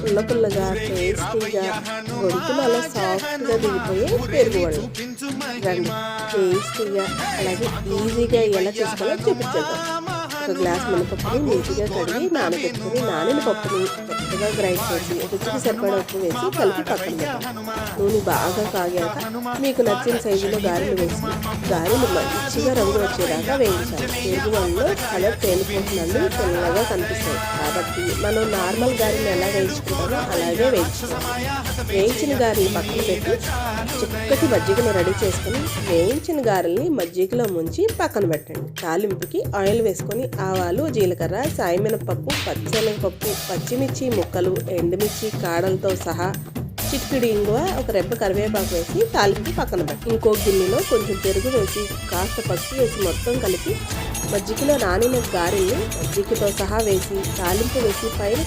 పుల్ల పుల్లగా టేస్టీగా గొంతులో అలా సాఫ్ట్గా దిగిపోయే రండి టేస్టీగా అలాగే ఈజీగా ఎలా చేసుకోవాలో చూపించేద్దాం. ఒక గ్లాస్ మినపప్పుని నీట్గా కడిగి నానబెట్టుకుని నానిన పప్పుని మెత్తగా గ్రైండ్ చేసి రుచికి సరిపడా ఉప్పు వేసి కలిపి పక్కన పెట్టాలి. నూనె బాగా కాగాక మీకు నచ్చిన సైజులో గారెలు వేసి గారెలు మంచిగా రంగు వచ్చేదాకా వేయించాలి. పెరుగు వల్ల కలర్ తేలిపోతుందని తెల్లగా కనిపిస్తాయి. కాబట్టి మనం నార్మల్ గారెలు ఎలా వేయించుకుంటామో అలాగే వేయించుకోవాలి. వేయించిన గారెలు పక్కన పెట్టి చిక్కటి మజ్జిగను రెడీ చేసుకుని వేయించిన గారెల్ని మజ్జిగలో ముంచి పక్కన పెట్టండి. తాలింపుకి ఆయిల్ వేసుకొని ఆవాలు జీలకర్ర సాయమినపప్పు పచ్చనపప్పు పచ్చిమిర్చి ముక్కలు ఎండుమిర్చి కాడలతో సహా చిక్కుడు ఇంగువ ఒక రెబ్బ కరివేపాకు వేసి తాలింపు పక్కన పెట్టి. ఇంకో గిన్నెలో కొంచెం పెరుగు వేసి కాస్త పసుపు వేసి మొత్తం కలిపి మజ్జిగలో నానిన గారిని మజ్జిగతో సహా వేసి తాలింపు వేసి పైన